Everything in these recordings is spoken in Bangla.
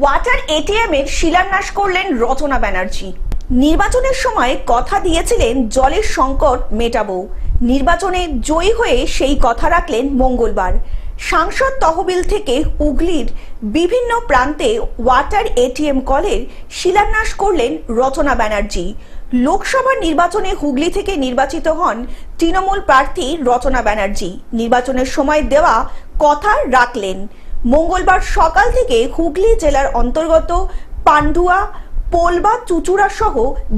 ওয়াটার এটিএম এর শিলান্যাস করলেন রচনা ব্যানার্জি। নির্বাচনের সময় কথা দিয়েছিলেন জলের সংকট মেটাবো। নির্বাচনে জয়ী হয়ে সেই কথা রাখলেন মঙ্গলবার। সাংসদ তহবিল থেকে হুগলির বিভিন্ন প্রান্তে ওয়াটার এটিএম কলের শিলান্যাস করলেন রচনা ব্যানার্জি। লোকসভা নির্বাচনে হুগলি থেকে নির্বাচিত হন তৃণমূল প্রার্থী রচনা ব্যানার্জি। নির্বাচনের সময় দেওয়া কথা রাখলেন। মঙ্গলবার সকাল থেকে হুগলি জেলার অন্তর্গত পান্ডুয়া, পোলবা, চুচুড়া সহ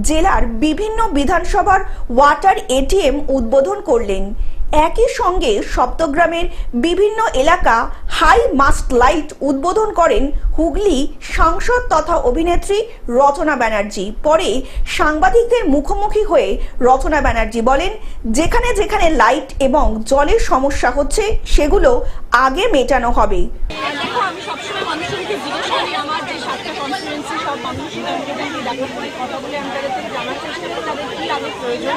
জেলার বিভিন্ন বিধানসভার ওয়াটার এটিএম উদ্বোধন করলেন। একই সঙ্গে সপ্তগ্রামের বিভিন্ন এলাকা হাই মাস্ট লাইট উদ্বোধন করেন হুগলি সাংসদ তথা অভিনেত্রী রচনা ব্যানার্জি। পরে সাংবাদিকদের মুখোমুখি হয়ে রচনা ব্যানার্জি বলেন, যেখানে যেখানে লাইট এবং জলের সমস্যা হচ্ছে, সেগুলো আগে মেটানো হবে। আমি সবসময় মানুষের কথা বলে, আমি তাদের জানার চেষ্টা করি, তাদের কী আগে প্রয়োজন?